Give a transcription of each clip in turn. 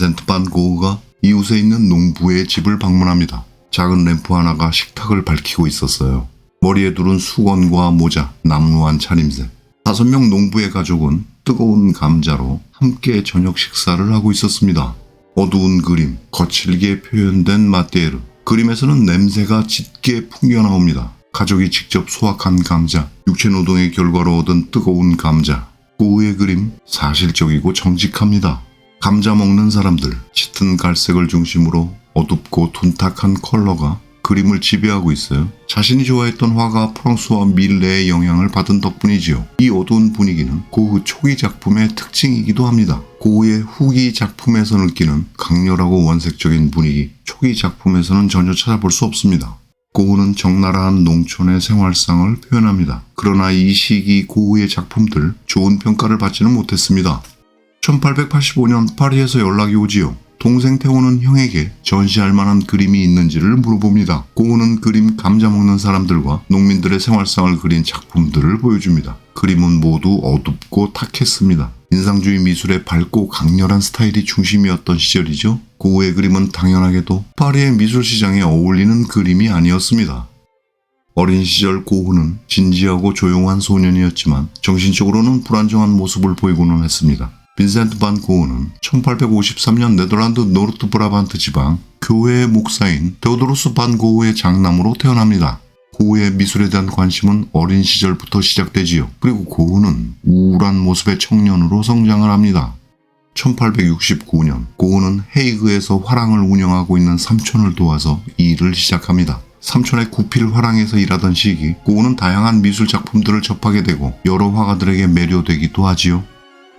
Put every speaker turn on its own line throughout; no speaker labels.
빈센트 반 고흐가 이웃에 있는 농부의 집을 방문합니다. 작은 램프 하나가 식탁을 밝히고 있었어요. 머리에 두른 수건과 모자, 남루한 차림새. 다섯 명 농부의 가족은 뜨거운 감자로 함께 저녁 식사를 하고 있었습니다. 어두운 그림, 거칠게 표현된 마테르. 그림에서는 냄새가 짙게 풍겨나옵니다. 가족이 직접 수확한 감자, 육체 노동의 결과로 얻은 뜨거운 감자. 고흐의 그림, 사실적이고 정직합니다. 감자 먹는 사람들, 짙은 갈색을 중심으로 어둡고 둔탁한 컬러가 그림을 지배하고 있어요. 자신이 좋아했던 화가 프랑스와 밀레의 영향을 받은 덕분이지요. 이 어두운 분위기는 고흐 초기 작품의 특징이기도 합니다. 고흐의 후기 작품에서 느끼는 강렬하고 원색적인 분위기, 초기 작품에서는 전혀 찾아볼 수 없습니다. 고흐는 적나라한 농촌의 생활상을 표현합니다. 그러나 이 시기 고흐의 작품들 좋은 평가를 받지는 못했습니다. 1885년 파리에서 연락이 오지요. 동생 태호는 형에게 전시할 만한 그림이 있는지를 물어봅니다. 고우는 그림 감자 먹는 사람들과 농민들의 생활상을 그린 작품들을 보여줍니다. 그림은 모두 어둡고 탁했습니다. 인상주의 미술의 밝고 강렬한 스타일이 중심이었던 시절이죠. 고우의 그림은 당연하게도 파리의 미술 시장에 어울리는 그림이 아니었습니다. 어린 시절 고흐는 진지하고 조용한 소년이었지만 정신적으로는 불안정한 모습을 보이고는 했습니다. 빈센트 반 고흐는 1853년 네덜란드 노르트 브라반트 지방 교회의 목사인 데오도로스 반 고흐의 장남으로 태어납니다. 고흐의 미술에 대한 관심은 어린 시절부터 시작되지요. 그리고 고흐는 우울한 모습의 청년으로 성장을 합니다. 1869년 고흐는 헤이그에서 화랑을 운영하고 있는 삼촌을 도와서 일을 시작합니다. 삼촌의 구필 화랑에서 일하던 시기 고흐는 다양한 미술 작품들을 접하게 되고 여러 화가들에게 매료되기도 하지요.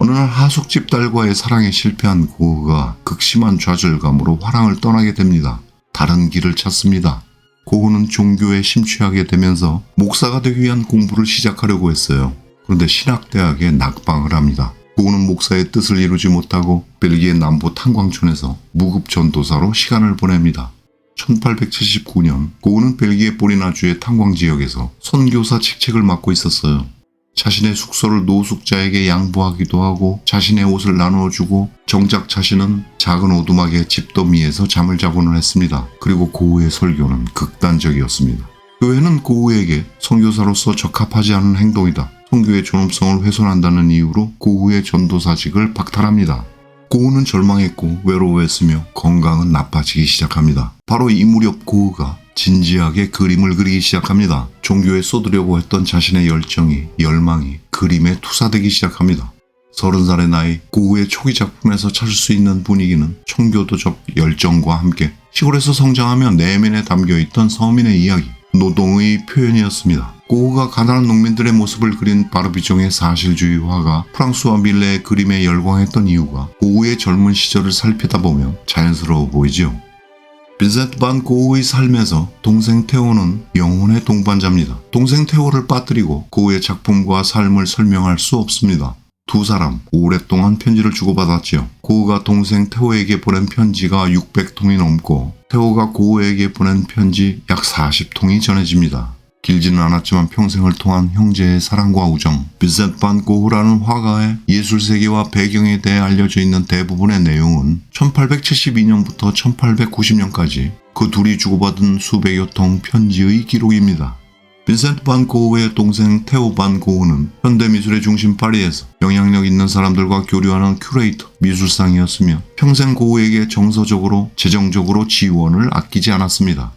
어느 날 하숙집 딸과의 사랑에 실패한 고흐가 극심한 좌절감으로 화랑을 떠나게 됩니다. 다른 길을 찾습니다. 고흐는 종교에 심취하게 되면서 목사가 되기 위한 공부를 시작하려고 했어요. 그런데 신학대학에 낙방을 합니다. 고흐는 목사의 뜻을 이루지 못하고 벨기에 남부 탄광촌에서 무급 전도사로 시간을 보냅니다. 1879년 고흐는 벨기에 보리나주의 탄광 지역에서 선교사 직책을 맡고 있었어요. 자신의 숙소를 노숙자에게 양보하기도 하고 자신의 옷을 나누어 주고 정작 자신은 작은 오두막의 집더미에서 잠을 자고는 했습니다. 그리고 고우의 설교는 극단적이었습니다. 교회는 고우에게 선교사로서 적합하지 않은 행동이다. 선교의 존엄성을 훼손한다는 이유로 고우의 전도사직을 박탈합니다. 고우는 절망했고 외로워했으며 건강은 나빠지기 시작합니다. 바로 이 무렵 고우가 진지하게 그림을 그리기 시작합니다. 종교에 쏟으려고 했던 자신의 열정이, 열망이 그림에 투사되기 시작합니다. 서른 살의 나이, 고흐의 초기 작품에서 찾을 수 있는 분위기는 청교도적 열정과 함께 시골에서 성장하며 내면에 담겨있던 서민의 이야기, 노동의 표현이었습니다. 고흐가 가난한 농민들의 모습을 그린 바르비종의 사실주의 화가 프랑스와 밀레의 그림에 열광했던 이유가 고흐의 젊은 시절을 살피다 보면 자연스러워 보이지요. 빈센트 반 고흐의 삶에서 동생 테오는 영혼의 동반자입니다. 동생 테오를 빠뜨리고 고흐의 작품과 삶을 설명할 수 없습니다. 두 사람 오랫동안 편지를 주고받았지요. 고흐가 동생 테오에게 보낸 편지가 600통이 넘고 테오가 고흐에게 보낸 편지 약 40통이 전해집니다. 길지는 않았지만 평생을 통한 형제의 사랑과 우정, 빈센트 반 고흐라는 화가의 예술 세계와 배경에 대해 알려져 있는 대부분의 내용은 1872년부터 1890년까지 그 둘이 주고받은 수백여 통 편지의 기록입니다. 빈센트 반 고흐의 동생 테오 반 고흐는 현대미술의 중심 파리에서 영향력 있는 사람들과 교류하는 큐레이터, 미술상이었으며 평생 고흐에게 정서적으로, 재정적으로 지원을 아끼지 않았습니다.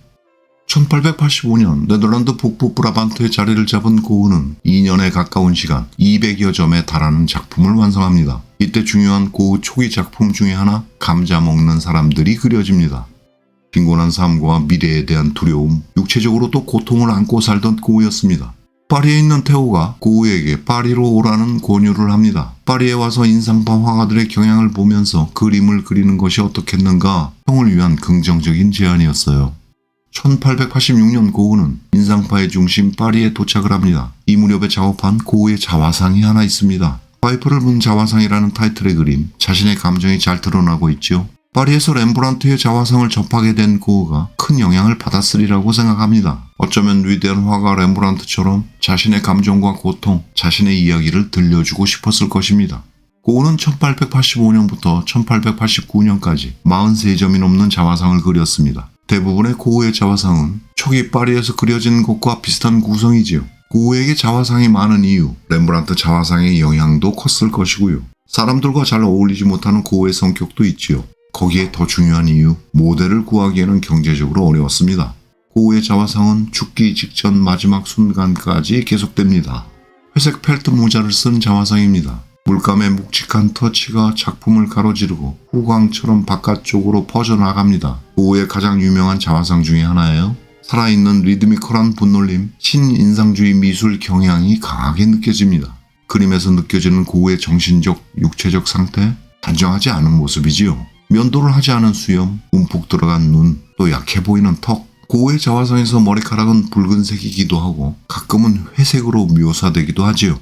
1885년 네덜란드 북부 브라반트에 자리를 잡은 고흐는 2년에 가까운 시간 200여 점에 달하는 작품을 완성합니다. 이때 중요한 고흐 초기 작품 중에 하나 감자 먹는 사람들이 그려집니다. 빈곤한 삶과 미래에 대한 두려움, 육체적으로도 고통을 안고 살던 고흐였습니다. 파리에 있는 테오가 고흐에게 파리로 오라는 권유를 합니다. 파리에 와서 인상파 화가들의 경향을 보면서 그림을 그리는 것이 어떻겠는가 형을 위한 긍정적인 제안이었어요. 1886년 고흐는 인상파의 중심 파리에 도착을 합니다. 이 무렵에 작업한 고흐의 자화상이 하나 있습니다. 파이프를 분 자화상이라는 타이틀의 그림, 자신의 감정이 잘 드러나고 있죠. 파리에서 렘브란트의 자화상을 접하게 된 고흐가 큰 영향을 받았으리라고 생각합니다. 어쩌면 위대한 화가 렘브란트처럼 자신의 감정과 고통, 자신의 이야기를 들려주고 싶었을 것입니다. 고흐는 1885년부터 1889년까지 43점이 넘는 자화상을 그렸습니다. 대부분의 고흐의 자화상은 초기 파리에서 그려진 것과 비슷한 구성이지요. 고흐에게 자화상이 많은 이유, 렘브란트 자화상의 영향도 컸을 것이고요. 사람들과 잘 어울리지 못하는 고흐의 성격도 있지요. 거기에 더 중요한 이유, 모델을 구하기에는 경제적으로 어려웠습니다. 고흐의 자화상은 죽기 직전 마지막 순간까지 계속됩니다. 회색 펠트 모자를 쓴 자화상입니다. 물감의 묵직한 터치가 작품을 가로지르고 후광처럼 바깥쪽으로 퍼져나갑니다. 고흐의 가장 유명한 자화상 중에 하나예요. 살아있는 리드미컬한 분놀림, 신인상주의 미술 경향이 강하게 느껴집니다. 그림에서 느껴지는 고흐의 정신적, 육체적 상태, 단정하지 않은 모습이지요. 면도를 하지 않은 수염, 움푹 들어간 눈, 또 약해 보이는 턱. 고흐의 자화상에서 머리카락은 붉은색이기도 하고 가끔은 회색으로 묘사되기도 하지요.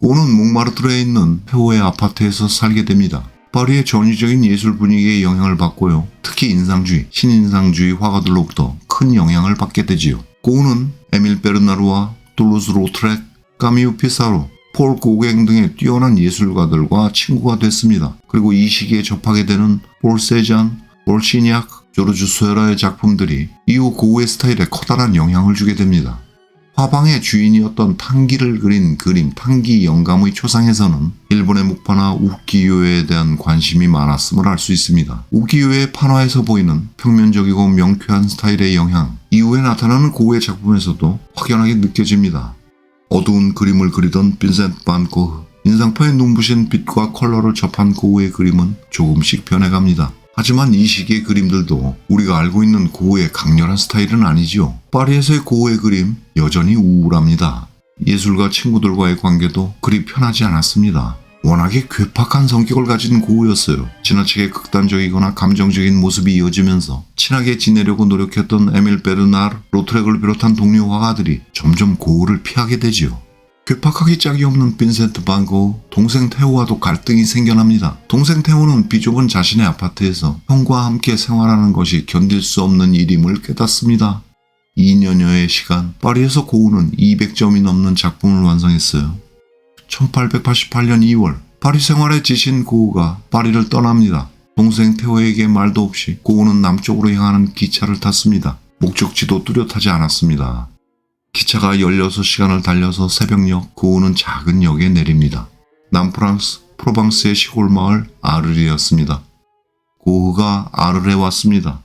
고흐는 몽마르트르에 있는 페오의 아파트에서 살게 됩니다. 파리의 전위적인 예술 분위기에 영향을 받고요. 특히 인상주의, 신인상주의 화가들로부터 큰 영향을 받게 되지요. 고흐는 에밀 베르나르와 툴루스 로트렉, 까미우 피사로, 폴 고갱 등의 뛰어난 예술가들과 친구가 됐습니다. 그리고 이 시기에 접하게 되는 볼 세잔, 볼 시니악, 조르주 수에라의 작품들이 이후 고흐의 스타일에 커다란 영향을 주게 됩니다. 화방의 주인이었던 탕기를 그린 그림 탕기 영감의 초상에서는 일본의 목파나 우키요에 대한 관심이 많았음을 알 수 있습니다. 우키요의 판화에서 보이는 평면적이고 명쾌한 스타일의 영향, 이후에 나타나는 고흐의 작품에서도 확연하게 느껴집니다. 어두운 그림을 그리던 빈센트 반 고흐, 인상파에 눈부신 빛과 컬러를 접한 고흐의 그림은 조금씩 변해갑니다. 하지만 이 시기의 그림들도 우리가 알고 있는 고흐의 강렬한 스타일은 아니지요. 파리에서의 고흐의 그림 여전히 우울합니다. 예술가 친구들과의 관계도 그리 편하지 않았습니다. 워낙에 괴팍한 성격을 가진 고흐였어요. 지나치게 극단적이거나 감정적인 모습이 이어지면서 친하게 지내려고 노력했던 에밀 베르나르, 로트렉을 비롯한 동료 화가들이 점점 고흐를 피하게 되지요. 괴팍하기 짝이 없는 빈센트 반 고흐, 동생 테오와도 갈등이 생겨납니다. 동생 테오는 비좁은 자신의 아파트에서 형과 함께 생활하는 것이 견딜 수 없는 일임을 깨닫습니다. 2년여의 시간, 파리에서 고흐는 200점이 넘는 작품을 완성했어요. 1888년 2월, 파리 생활에 지친 고흐가 파리를 떠납니다. 동생 테오에게 말도 없이 고흐는 남쪽으로 향하는 기차를 탔습니다. 목적지도 뚜렷하지 않았습니다. 기차가 16시간을 달려서 새벽녘 고흐는 작은 역에 내립니다. 남프랑스 프로방스의 시골 마을 아르리였습니다. 고흐가 아르레 왔습니다.